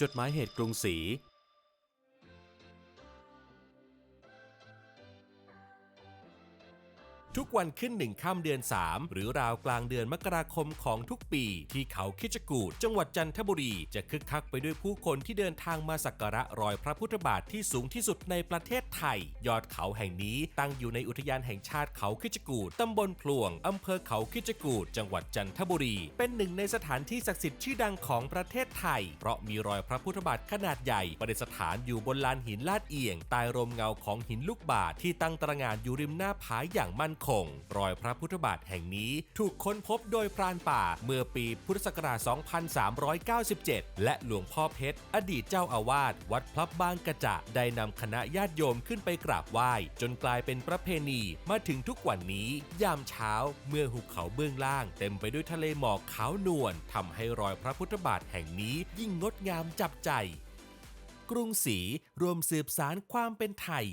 จดหมายเหตุกรุงศรี ทุกวันขึ้นหนึ่งค่ำเดือน 3 หรือราวกลางเดือนมกราคมของทุกปี ที่เขาคิจกูดจังหวัดจันทบุรีจะคึกคักไปด้วยผู้คนที่เดินทางมาสักการะรอยพระพุทธบาทที่สูงที่สุดในประเทศไทย ยอดเขาแห่งนี้ตั้งอยู่ในอุทยานแห่งชาติเขาคิจกูดตำบลพลวงอำเภอเขาคิจกูดจังหวัดจันทบุรี เป็นหนึ่งในสถานที่ศักดิ์สิทธิ์ชื่อดังของประเทศไทย เพราะมีรอยพระพุทธบาทขนาดใหญ่ประดิษฐานอยู่บนลานหินลาดเอียงใต้ร่มเงาของหินลูกบาศก์ที่ตั้งตระหง่านอยู่ริมหน้าผาอย่างมั่นคคง รอยพระพุทธบาทแห่งนี้ถูกค้นพบโดยพรานป่าเมื่อปีพุทธศักราช 2397 และหลวงพ่อเพชร อดีตเจ้าอาวาสวัดพลับบางกระจะได้นำคณะญาติโยมขึ้นไปกราบไหว้ จนกลายเป็นประเพณีมาถึงทุกวันนี้ ยามเช้าเมื่อหุบเขาเบื้องล่าง เต็มไปด้วยทะเลหมอกขาวนวลทำให้รอยพระพุทธบาทแห่งนี้ยิ่งงดงามจับใจ กรุงศรีรวมสืบสารความเป็นไทย